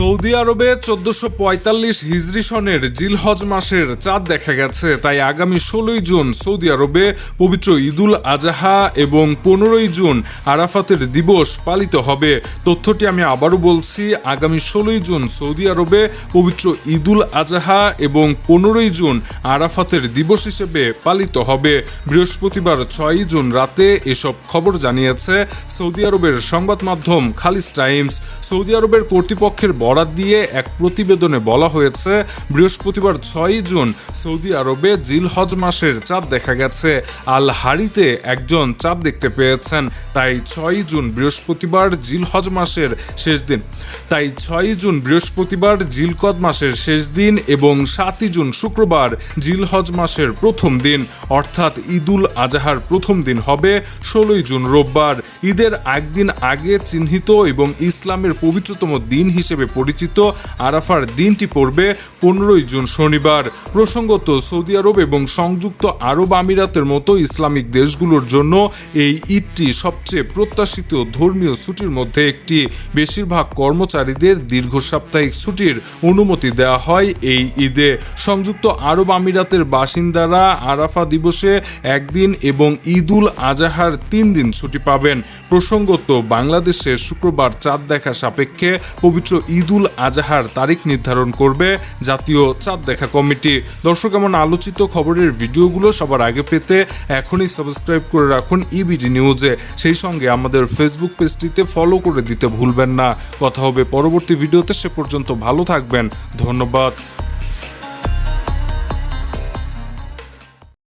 Saudi আরবে চোদ্দশো পঁয়তাল্লিশ হিজরি সনের জিলহজ মাসের চাঁদ দেখা গেছে। তাই আগামী ষোলোই জুন সৌদি আরবে পবিত্র ঈদুল আজাহা এবং পনেরোই জুন আরাফাতের দিবস পালিত হবে। তথ্যটি আমি আবারও বলছি, আগামী ষোলোই জুন সৌদি আরবে পবিত্র ঈদুল আজাহা এবং পনেরোই জুন আরাফাতের দিবস হিসেবে পালিত হবে। বৃহস্পতিবার ছয়ই জুন রাতে এসব খবর জানিয়েছে সৌদি আরবের সংবাদ মাধ্যম খালিস টাইমস। সৌদি আরবের কর্তৃপক্ষের বরাত দিয়ে এক প্রতিবেদনে বলা হয়েছে, বৃহস্পতিবার ছয়ই জুন সৌদি আরবে জিলহজ মাসের চাঁদ দেখা গেছে। আল হারিতে একজন চাঁদ দেখতে পেয়েছেন, তাই ছয়ই জুন বৃহস্পতিবার জিলহজ মাসের শেষ দিন। তাই ছয়ই জুন বৃহস্পতিবার জিলকদ মাসের শেষ দিন এবং সাতই জুন শুক্রবার জিলহজ মাসের প্রথম দিন, অর্থাৎ ঈদুল আজহার প্রথম দিন হবে ষোলোই জুন রোববার। ঈদের একদিন আগে চিহ্নিত এবং ইসলামের পবিত্রতম দিন হিসেবে পরিচিত আরাফার দিনটি পড়বে পনেরোই জুন শনিবার। প্রসঙ্গত, সৌদি আরব এবং সংযুক্ত আরব আমিরাতের মতো ইসলামিক দেশগুলোর জন্য এই ঈদটি সবচেয়ে প্রত্যাশিত ধর্মীয় ছুটির মধ্যে একটি। বেশিরভাগ কর্মচারীদের দীর্ঘ সাপ্তাহিক ছুটির অনুমতি দেওয়া হয় এই ঈদে। সংযুক্ত আরব আমিরাতের বাসিন্দারা আরাফা দিবসে একদিন এবং ঈদুল আজাহার তিন দিন ছুটি পাবেন। প্রসঙ্গত, বাংলাদেশে শুক্রবার চাঁদ দেখা সাপেক্ষে পবিত্র ঈদুল আজহার তারিখ নির্ধারণ করবে জাতীয় চাঁদ দেখা কমিটি। দর্শক, এমন আলোচিত খবরের ভিডিওগুলো সবার আগে পেতে এখনই সাবস্ক্রাইব করে রাখুন ইবিডি নিউজে। সেই সঙ্গে আমাদের ফেসবুক পেজটিতে ফলো করে দিতে ভুলবেন না। কথা হবে পরবর্তী ভিডিওতে, সে পর্যন্ত ভালো থাকবেন। ধন্যবাদ।